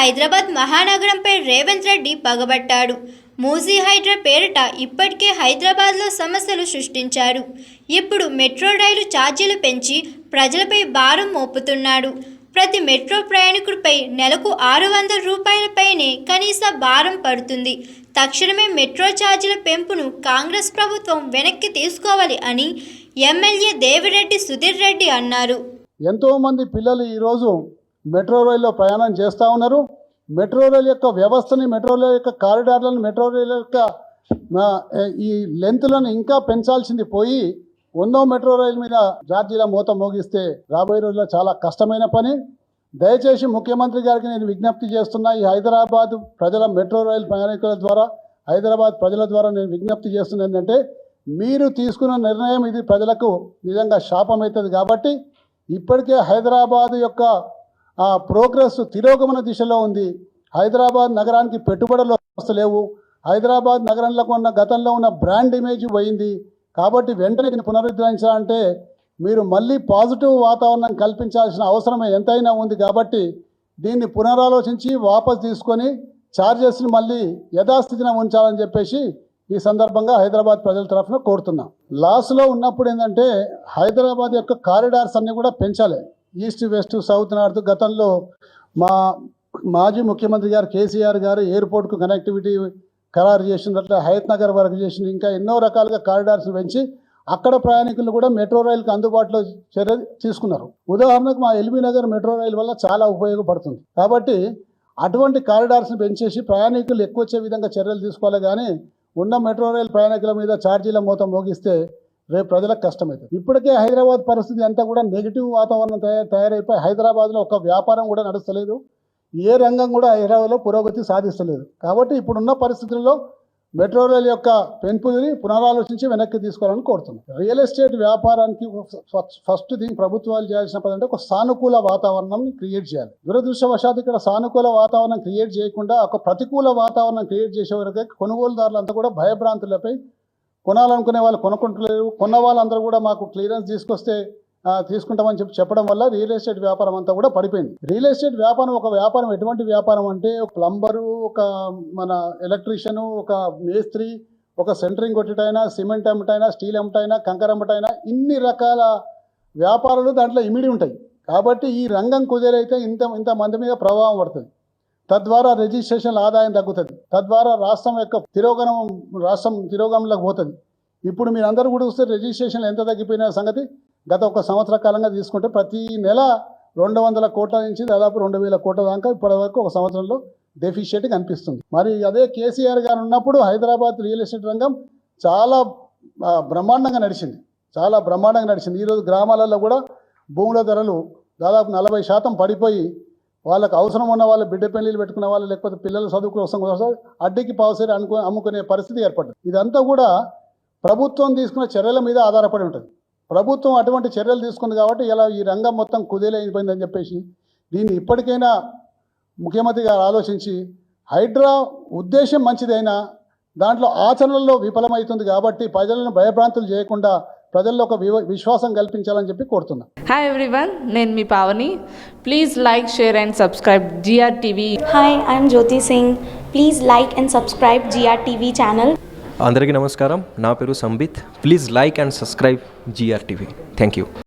హైదరాబాద్ మహానగరంపై రేవంత్ రెడ్డి పగబట్టాడు. మూజీ హైడ్రా పేరిట ఇప్పటికే హైదరాబాద్లో సమస్యలు సృష్టించారు ఇప్పుడు మెట్రో రైలు ఛార్జీలు పెంచి ప్రజలపై భారం మోపుతున్నాడు. ప్రతి మెట్రో ప్రయాణికుడిపై నెలకు ఆరు వందల రూపాయలపైనే కనీస భారం పడుతుంది. తక్షణమే మెట్రో ఛార్జీల పెంపును కాంగ్రెస్ ప్రభుత్వం వెనక్కి తీసుకోవాలి అని ఎమ్మెల్యే దేవిరెడ్డి సుధీర్ రెడ్డి అన్నారు. ఎంతోమంది పిల్లలు ఈరోజు మెట్రో రైల్లో ప్రయాణం చేస్తూ ఉన్నారు. మెట్రో రైల్ యొక్క వ్యవస్థని మెట్రో రైల్ యొక్క కారిడార్లను మెట్రో రైల్ యొక్క ఈ లెంత్లను ఇంకా పెంచాల్సింది పోయి వందో మెట్రో రైల్ మీద ఛార్జీల మూత మోగిస్తే రాబోయే రోజుల్లో చాలా కష్టమైన పని. దయచేసి ముఖ్యమంత్రి గారికి నేను విజ్ఞప్తి చేస్తున్నా ఈ హైదరాబాద్ ప్రజల మెట్రో రైల్ ప్రయాణికుల ద్వారా హైదరాబాద్ ప్రజల ద్వారా నేను విజ్ఞప్తి చేస్తున్నా ఏంటంటే మీరు తీసుకున్న నిర్ణయం ఇది ప్రజలకు నిజంగా శాపం అవుతుంది కాబట్టి ఇప్పటికే హైదరాబాద్ యొక్క ఆ ప్రోగ్రెస్ తిరోగమన దిశలో ఉంది. హైదరాబాద్ నగరానికి పెట్టుబడులు వస్తలేవు హైదరాబాద్ నగరంలో ఉన్న గతంలో ఉన్న బ్రాండ్ ఇమేజ్ పోయింది. కాబట్టి వెంటనే పునరుద్ధరించాలంటే మీరు మళ్ళీ పాజిటివ్ వాతావరణం కల్పించాల్సిన అవసరం ఎంతైనా ఉంది కాబట్టి దీన్ని పునరాలోచించి వాపస్ తీసుకొని ఛార్జెస్ని మళ్ళీ యథాస్థితిన ఉంచాలని చెప్పేసి ఈ సందర్భంగా హైదరాబాద్ ప్రజల తరఫున కోరుతున్నాం. లాస్లో ఉన్నప్పుడు ఏంటంటే హైదరాబాద్ యొక్క కారిడార్స్ అన్నీ కూడా పెంచాలి. ఈస్ట్ వెస్ట్ సౌత్ నార్త్ గతంలో మా మాజీ ముఖ్యమంత్రి గారు కేసీఆర్ గారు ఎయిర్పోర్ట్కు కనెక్టివిటీ ఖరారు చేసిన హయత్ నగర్ వరకు చేసిన ఇంకా ఎన్నో రకాలుగా కారిడార్స్ పెంచి అక్కడ ప్రయాణికులు కూడా మెట్రో రైలుకి అందుబాటులో చర్య తీసుకున్నారు. ఉదాహరణకు మా ఎల్బీ నగర్ మెట్రో రైలు వల్ల చాలా ఉపయోగపడుతుంది. కాబట్టి అటువంటి కారిడార్స్ని పెంచేసి ప్రయాణికులు ఎక్కువ వచ్చే విధంగా చర్యలు తీసుకోవాలి కానీ ఉన్న మెట్రో రైలు ప్రయాణికుల మీద ఛార్జీల మూత మోగిస్తే రేపు ప్రజలకు కష్టమవుతుంది. ఇప్పటికే హైదరాబాద్ పరిస్థితి అంతా కూడా నెగిటివ్ వాతావరణం తయారు తయారైపోయి హైదరాబాద్లో ఒక వ్యాపారం కూడా నడుస్తలేదు. ఏ రంగం కూడా హైదరాబాద్లో పురోగతి సాధిస్తలేదు. కాబట్టి ఇప్పుడున్న పరిస్థితుల్లో మెట్రో రైల్ యొక్క పెంపుని పునరాలోచించి వెనక్కి తీసుకోవాలని కోరుతున్నాం. రియల్ ఎస్టేట్ వ్యాపారానికి ఫస్ట్ థింగ్ ప్రభుత్వాలు చేయాల్సిన పని అంటే ఒక సానుకూల వాతావరణం క్రియేట్ చేయాలి. దురదృష్టవశాత్తు ఇక్కడ సానుకూల వాతావరణం క్రియేట్ చేయకుండా ఒక ప్రతికూల వాతావరణం క్రియేట్ చేసే వరకే కొనుగోలుదారులంతా కూడా భయభ్రాంతులపై కొనాలనుకునే వాళ్ళు కొనుక్కుంటలేరు. కొన్న వాళ్ళందరూ కూడా మాకు క్లియరెన్స్ తీసుకొస్తే తీసుకుంటామని చెప్పి చెప్పడం వల్ల రియల్ ఎస్టేట్ వ్యాపారం అంతా కూడా పడిపోయింది. రియల్ ఎస్టేట్ వ్యాపారం ఒక వ్యాపారం ఎటువంటి వ్యాపారం అంటే ఒక ప్లంబరు ఒక మన ఎలక్ట్రీషియను ఒక మేస్త్రి ఒక సెంటరింగ్ కొట్టటైనా సిమెంట్ అమ్మటైనా స్టీల్ అమ్మటైనా కంకర అమ్మటైనా ఇన్ని రకాల వ్యాపారాలు దాంట్లో ఇమిడి ఉంటాయి. కాబట్టి ఈ రంగం కుదేరైతే ఇంత ఇంత మంది మీద ప్రభావం పడుతుంది. తద్వారా రిజిస్ట్రేషన్ ఆదాయం తగ్గుతుంది. తద్వారా రాష్ట్రం యొక్క తిరోగమనం రాష్ట్రం తిరోగమనంలోకి పోతుంది. ఇప్పుడు మీరు అందరూ కూడా చూస్తే రిజిస్ట్రేషన్ ఎంత తగ్గిపోయిన సంగతి గత ఒక సంవత్సర కాలంగా తీసుకుంటే ప్రతి నెల రెండు వందల కోట్ల నుంచి దాదాపు రెండు వేల కోట్ల దాకా ఇప్పటివరకు ఒక సంవత్సరంలో డెఫిషియట్ కనిపిస్తుంది. మరి అదే కేసీఆర్ గారు ఉన్నప్పుడు హైదరాబాద్ రియల్ ఎస్టేట్ రంగం చాలా బ్రహ్మాండంగా నడిచింది. చాలా బ్రహ్మాండంగా నడిచింది. ఈరోజు గ్రామాలలో కూడా భూముల ధరలు దాదాపు నలభై శాతం పడిపోయి వాళ్ళకి అవసరం ఉన్న వాళ్ళు బిడ్డ పెళ్ళిళ్ళు పెట్టుకున్న వాళ్ళు లేకపోతే పిల్లల చదువు కోసం కోసం అడ్డికి పావుసేరి అనుకు అమ్ముకునే పరిస్థితి ఏర్పడ్డది. ఇదంతా కూడా ప్రభుత్వం తీసుకున్న చర్యల మీద ఆధారపడి ఉంటుంది. ప్రభుత్వం అటువంటి చర్యలు తీసుకుంది కాబట్టి ఇలా ఈ రంగం మొత్తం కుదేలైపోయిందని చెప్పేసి దీన్ని ఇప్పటికైనా ముఖ్యమంత్రి గారు ఆలోచించి హైడ్రా ఉద్దేశం మంచిదైనా దాంట్లో ఆచరణలో విఫలమవుతుంది కాబట్టి ప్రజలను భయభ్రాంతులు చేయకుండా ప్రజల్లో ఒక వివ- విశ్వాసం కల్పించాలని చెప్పి కోరుతున్నా. హాయ్ ఎవ్రీవన్ నేను మీ Pavani. Please like share and subscribe GR TV Hi, I'm Jyoti Singh. Please like and subscribe GRTV channel. అందరికీ నమస్కారం. నా పేరు Sambit. Please like and subscribe GR TV thank you